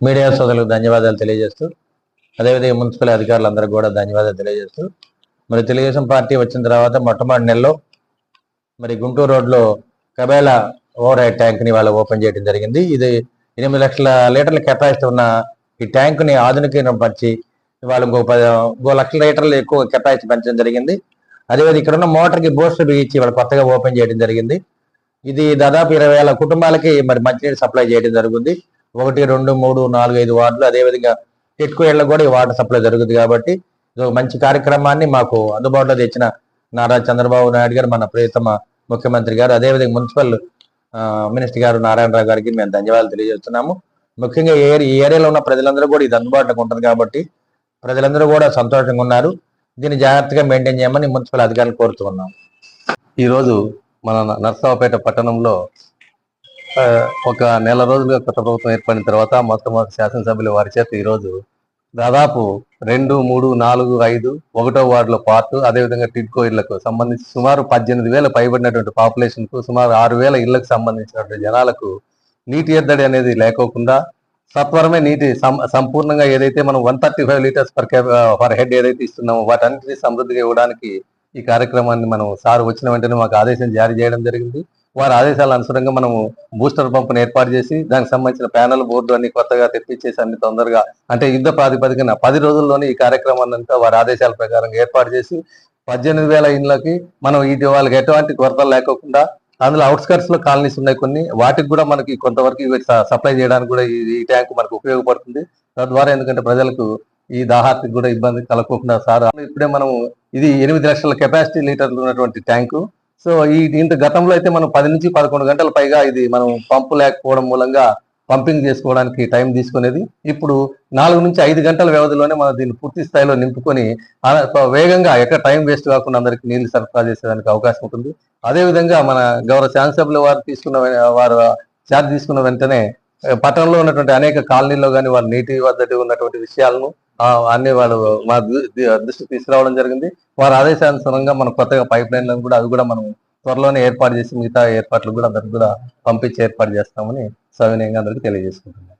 Media సోదరులకు ధన్యవాదాలు తెలియజేస్తూ అదేవిధంగా మున్సిపల్ అధికారులందరికీ కూడా ధన్యవాదాలు తెలియజేస్తూ మరి తెలుగుదేశం పార్టీ వచ్చిన తర్వాత మొట్టమొదటి నెలలో మరి గుంటూరు రోడ్లో కబేలా ఓవర్ హెడ్ ట్యాంక్ని వాళ్ళు ఓపెన్ చేయడం జరిగింది. ఇది ఎనిమిది లక్షల లీటర్ల కెపాసిటీ ఉన్న ఈ ట్యాంకుని ఆధునికపరిచి వాళ్ళు ఇంకో పది ఇంకో లక్షల లీటర్లు ఎక్కువ కెపాసిటీ పెంచడం జరిగింది. అదేవిధంగా ఇక్కడ ఉన్న మోటార్కి బూస్టర్ బిగించి వాళ్ళు కొత్తగా ఓపెన్ చేయడం జరిగింది. ఇది దాదాపు ఇరవై వేల కుటుంబాలకి మరి మంచినీరు సప్లై చేయడం జరుగుతుంది ఒకటి రెండు మూడు నాలుగు ఐదు వార్డులు అదేవిధంగా టిట్కో ఇళ్ళకు కూడా ఈ వాటర్ సప్లై జరుగుతుంది కాబట్టి ఇది ఒక మంచి కార్యక్రమాన్ని మాకు అందుబాటులో తెచ్చిన నారా చంద్రబాబు నాయుడు గారు మన ప్రియతమ ముఖ్యమంత్రి గారు అదేవిధంగా మున్సిపల్ మినిస్టర్ గారు నారాయణరావు గారికి మేము ధన్యవాదాలు తెలియజేస్తున్నాము. ముఖ్యంగా ఈ ఈ ఏరియాలో ఉన్న ప్రజలందరూ కూడా ఇది అందుబాటులోకి ఉంటుంది కాబట్టి ప్రజలందరూ కూడా సంతోషంగా ఉన్నారు. దీన్ని జాగ్రత్తగా మెయింటైన్ చేయమని మున్సిపల్ అధికారులు కోరుతున్నాం ఈరోజు మన నర్సరావుపేట పట్టణంలో ఒక నెల రోజులుగా కొత్త ప్రభుత్వం ఏర్పడిన తర్వాత మొట్టమొదటి శాసనసభ్యులు వారి చేత ఈరోజు దాదాపు రెండు మూడు నాలుగు ఐదు ఒకటో వార్డులో పార్ట్ అదేవిధంగా టిడ్కో ఇళ్ళకు సంబంధించి సుమారు పద్దెనిమిది వేల పైబడినటువంటి పాపులేషన్కు సుమారు ఆరు వేల ఇళ్ళకు సంబంధించినటువంటి జనాలకు నీటి ఎద్దడి అనేది లేకోకుండా సత్వరమే నీటి సంపూర్ణంగా ఏదైతే మనం one thirty five litres per per head ఏదైతే ఇస్తున్నామో వాటన్నిటిని సమృద్ధిగా ఇవ్వడానికి ఈ కార్యక్రమాన్ని మనం సార్ వచ్చిన వెంటనే మాకు ఆదేశం జారీ చేయడం జరిగింది. వారి ఆదేశాల అనుసరంగా మనము బూస్టర్ పంపును ఏర్పాటు చేసి దానికి సంబంధించిన ప్యానల్ బోర్డు అన్ని కొత్తగా తెప్పించేసి అన్ని తొందరగా అంటే యుద్ధ ప్రాతిపదికన పది రోజుల్లోనే ఈ కార్యక్రమాన్ని అంతా వారి ఆదేశాల ప్రకారం ఏర్పాటు చేసి పద్దెనిమిది వేల ఇండ్లకి మనం ఇటు వాళ్ళకి ఎటువంటి కొరత లేకోకుండా అందులో అవుట్స్కర్ట్స్లో కాలనీస్ ఉన్నాయి కొన్ని వాటికి కూడా మనకి కొంతవరకు సప్లై చేయడానికి కూడా ఈ- ఈ ట్యాంక్ మనకు ఉపయోగపడుతుంది. తద్వారా ఎందుకంటే ప్రజలకు ఈ దాహార్తికి కూడా ఇబ్బంది కలగకుండా సార్. ఇప్పుడే మనం ఇది ఎనిమిది లక్షల కెపాసిటీ లీటర్లు ఉన్నటువంటి ట్యాంకు. సో ఈ ఇంత గతంలో అయితే మనం పది నుంచి పదకొండు గంటల పైగా ఇది మనం పంపు లేకపోవడం మూలంగా పంపింగ్ చేసుకోవడానికి టైం తీసుకునేది. ఇప్పుడు నాలుగు నుంచి ఐదు గంటల వ్యవధిలోనే మనం దీన్ని పూర్తి స్థాయిలో నింపుకొని వేగంగా ఎక్కడ టైం వేస్ట్ కాకుండా అందరికి నీళ్ళు సరఫరా చేసేదానికి అవకాశం ఉంటుంది. అదే విధంగా మన గౌరవ శాసనసభ్యుల వారు తీసుకున్న వారు ఛార్జ్ తీసుకున్న వెంటనే పట్టణంలో ఉన్నటువంటి అనేక కాలనీల్లో కానీ వారి నీటి వద్దటి ఉన్నటువంటి విషయాలను అన్ని వాళ్ళు మా దృ- దృష్టికి తీసుకురావడం జరిగింది. వారి ఆదేశానుసారంగా మనం కొత్తగా పైప్ లైన్లను కూడా అవి కూడా మనం త్వరలోనే ఏర్పాటు చేసి మిగతా ఏర్పాట్లు కూడా అందరికి కూడా పంపించి ఏర్పాటు చేస్తామని సవినయంగా అందరికీ తెలియజేసుకుంటున్నాం.